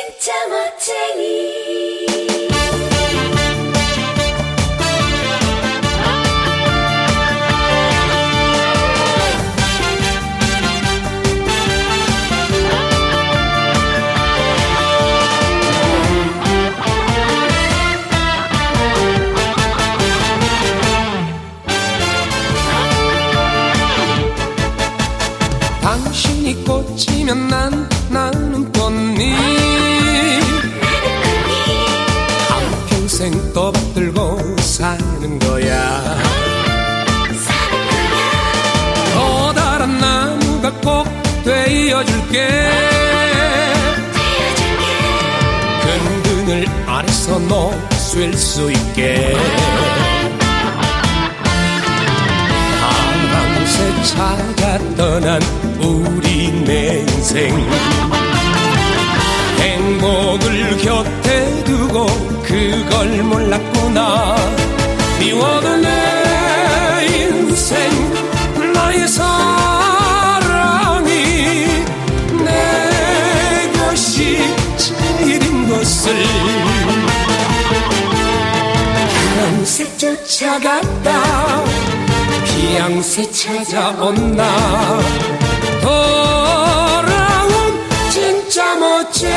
진짜 멋쟁이. 당신이 꽂히면 난 나는 꽃잎 평생 떠받들고 사는 거야. 커다란 나무가 꼭 되어줄게. 근근을 아래서 놓을 수 있게. 밤새 찾아 떠난 우리 내 인생 곁에 두고 그걸 몰랐구나. 미워도 내 인생 나의 사랑이 내 것이 제일인 것을. 파란색 쫓아갔다 피양새 찾아온나 돌아온 진짜 멋쟁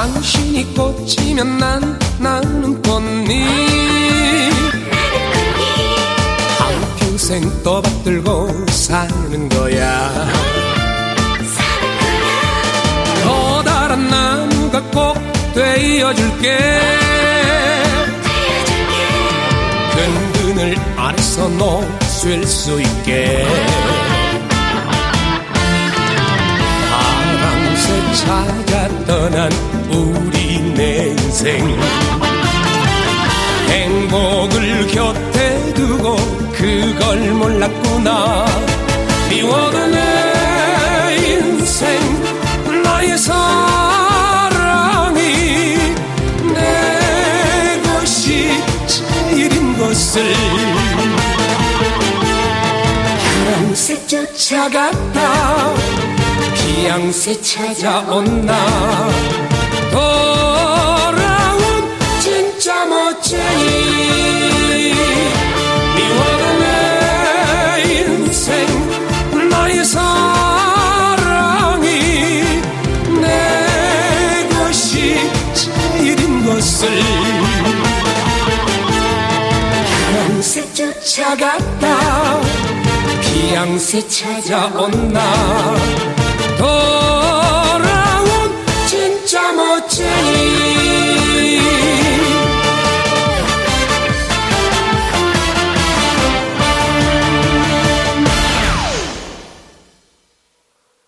당신이 꽂히면 난 나는 꽃잎 한평생 떠받들고 사는 거야. 커다란 나무가 꼭 되어줄게. 근근을 아래서 놓을 수 있게 인생. 행복을 곁에 두고 그걸 몰랐구나. 미워도 내 인생. 나의 사랑이 내 것이 제일인 것을. 파랑새 쫓아갔다. 피양새 찾아온나 것을. 파랑새 쫓아갔다. 피양새 찾아온나